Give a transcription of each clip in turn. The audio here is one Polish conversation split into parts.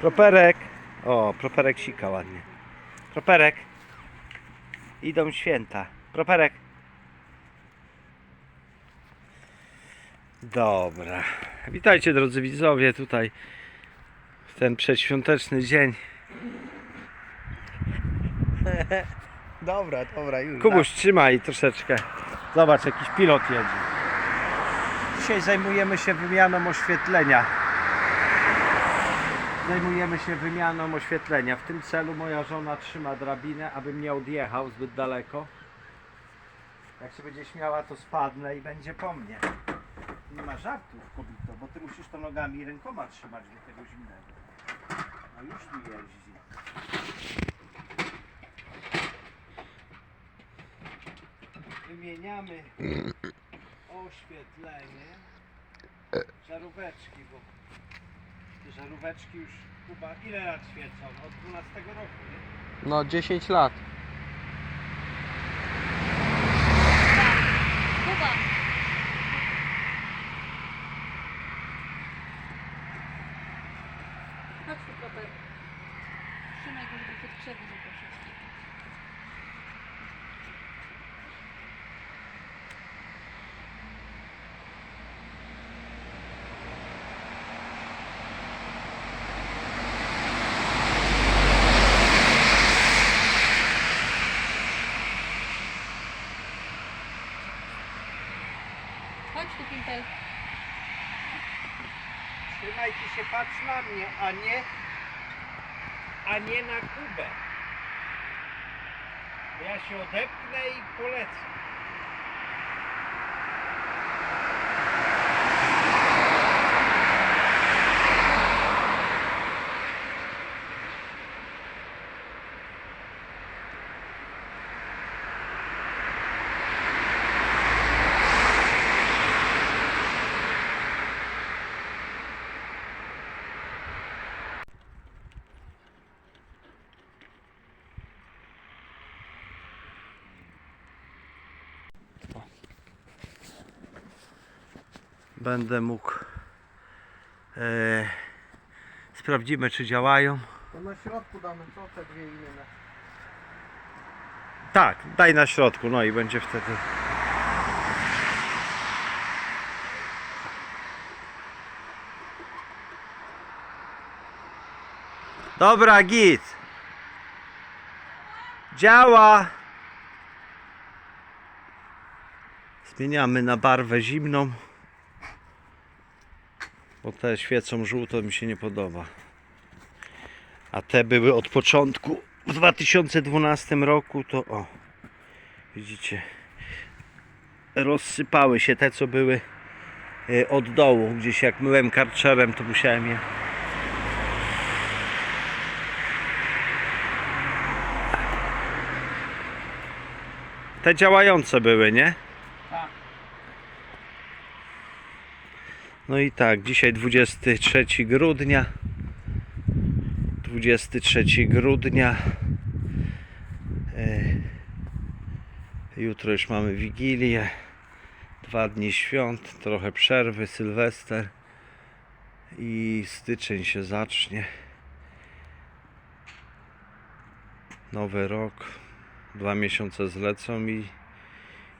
Properek. O, properek sika ładnie. Properek. Idą święta. Properek. Dobra. Witajcie drodzy widzowie tutaj w ten przedświąteczny dzień. Dobra, dobra, już. Kubuś, trzymaj troszeczkę. Zobacz, jakiś pilot jedzie. Dzisiaj zajmujemy się wymianą oświetlenia. Zajmujemy się wymianą oświetlenia. W tym celu moja żona trzyma drabinę, abym nie odjechał zbyt daleko. Jak się będzie śmiała, to spadnę i będzie po mnie. Nie ma żartów, kobito, bo ty musisz to nogami i rękoma trzymać do tego zimnego. A już mi jeździ. wymieniamy oświetlenie żaróweczki, bo żaróweczki już Kuba ile lat świecą? Od 12 roku, nie? No 10 lat. Kuba. Chodź tu Proper. Trzymaj go, żeby te krzewy nie. Chodź tu Pimpel. Trzymaj ty na mnie, a nie a nie na Kubę. Ja się odepnę i polecę. Będę mógł e, sprawdzimy czy działają. To na środku damy co te dwie inne. Tak, daj na środku, no i będzie wtedy. Dobra, git. Działa. Zmieniamy na barwę zimną. Bo te świecą żółto mi się nie podoba. A te były od początku w 2012 roku to o widzicie rozsypały się te co były e, od dołu gdzieś jak myłem karczerem to musiałem je te działające były nie? No i tak dzisiaj 23 grudnia 23 grudnia. E, Jutro już mamy Wigilię. Dwa dni świąt, trochę przerwy, Sylwester i styczeń się zacznie. Nowy rok. Dwa miesiące zlecą i,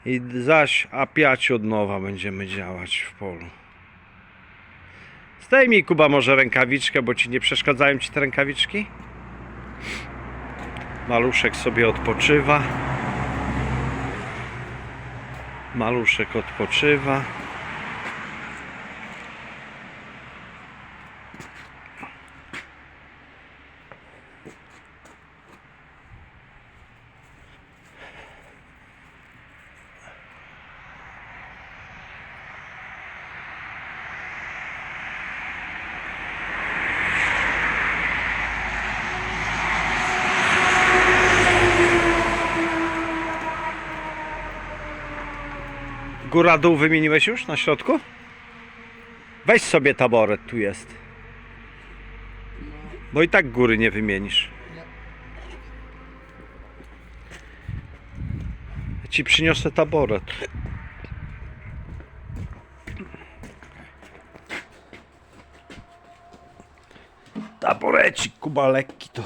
i zaś a piać od nowa będziemy działać w polu. Zdejmij Kuba może rękawiczkę, bo ci nie przeszkadzają ci te rękawiczki? Maluszek sobie odpoczywa. Maluszek odpoczywa. Góra dół wymieniłeś już na środku? Weź sobie taboret, tu jest. Bo i tak góry nie wymienisz. Ja ci przyniosę taboret. Taborecik, Kuba lekki to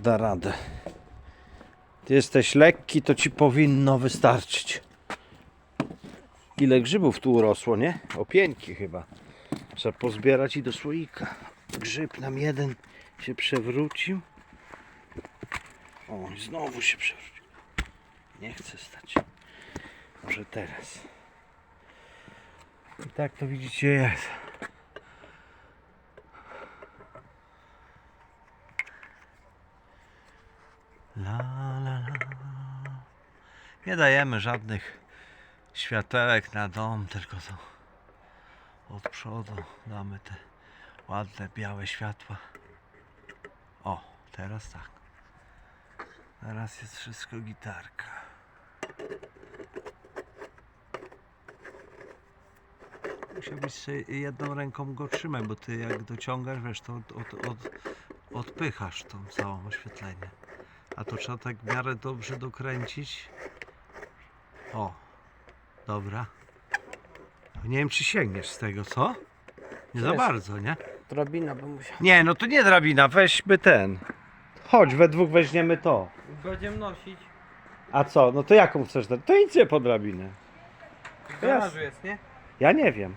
da radę. Ty jesteś lekki, to ci powinno wystarczyć. Ile grzybów tu urosło, nie? Opieńki chyba. Trzeba pozbierać i do słoika. Grzyb nam jeden się przewrócił. O, znowu się przewrócił. Nie chce stać. Może teraz. I tak to widzicie jest. La, la, la. Nie dajemy żadnych światełek na dom, tylko to od przodu damy te ładne białe światła. O, teraz tak. Teraz jest wszystko gitarka. Musiałbyś jedną ręką go trzymać, bo ty jak dociągasz, wiesz, to od, od, od, odpychasz tą całą oświetlenie. A to trzeba tak w miarę dobrze dokręcić. O, dobra. Nie wiem, czy sięgniesz z tego, co? Nie za Jest. bardzo, nie? Drabina by musiała. Nie, no to nie drabina, weźmy ten. Chodź, we dwóch weźmiemy to. Będziemy nosić. A co? No to jaką chcesz? dra- To idźcie po drabinę. W garażu jest, nie? Ja nie wiem,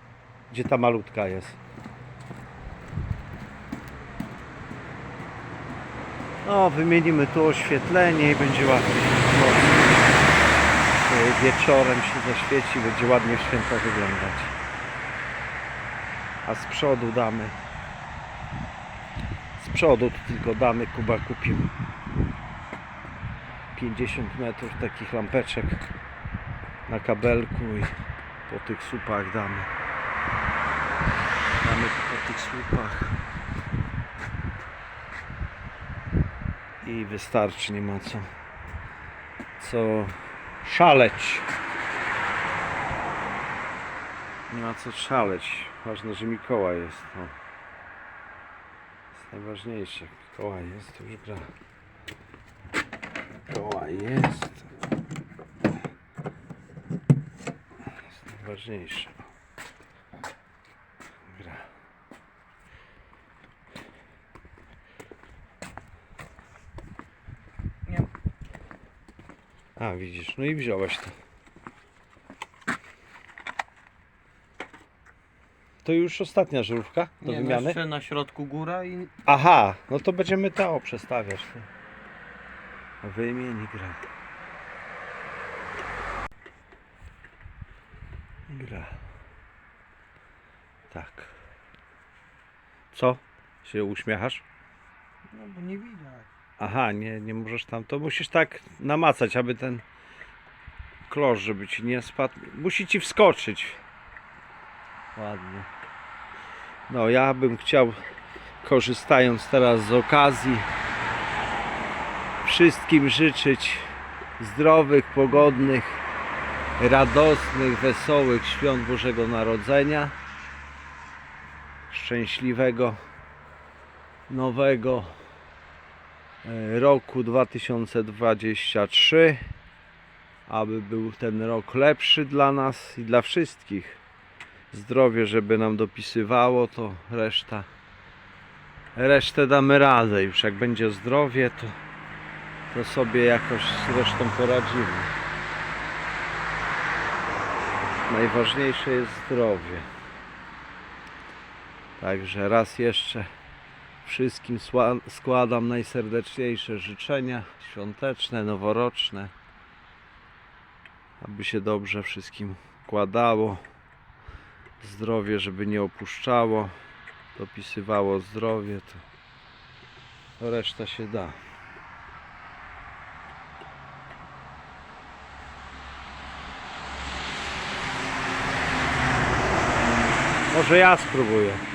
gdzie ta malutka jest. No, wymienimy tu oświetlenie i będzie ładnie. Wieczorem się zaświeci, będzie ładnie święta wyglądać. A z przodu damy. Z przodu tylko damy, Kuba kupił 50 metrów takich lampeczek na kabelku i po tych słupach damy. Damy po tych słupach. I wystarczy, nie ma co, co szaleć. Nie ma co szaleć. Ważne, że Mikołaj jest. No. jest najważniejsze. Mikołaj jest, to już gra. Mikołaj jest. jest najważniejsze. A widzisz, no i wziąłeś to. To już ostatnia żarówka do Nie, no wymiany? jeszcze na środku góra i Aha, no to będziemy to przestawiać. Wymień i gra. Gra. Tak. Co? Się uśmiechasz? no bo nie widać. Aha, nie, nie możesz tam. To musisz tak namacać, aby ten klosz, żeby ci nie spadł. Musi ci wskoczyć. Ładnie. No, ja bym chciał, korzystając teraz z okazji, wszystkim życzyć zdrowych, pogodnych, radosnych, wesołych świąt Bożego Narodzenia. Szczęśliwego, nowego roku 2023, aby był ten rok lepszy dla nas i dla wszystkich. Zdrowie, żeby nam dopisywało, to reszta resztę damy radę. Już jak będzie zdrowie, to, to sobie jakoś z resztą poradzimy. Najważniejsze jest zdrowie. Także raz jeszcze Wszystkim składam najserdeczniejsze życzenia świąteczne, noworoczne. Aby się dobrze wszystkim kładało. Zdrowie, żeby nie opuszczało. Dopisywało zdrowie, to reszta się da. Może ja spróbuję.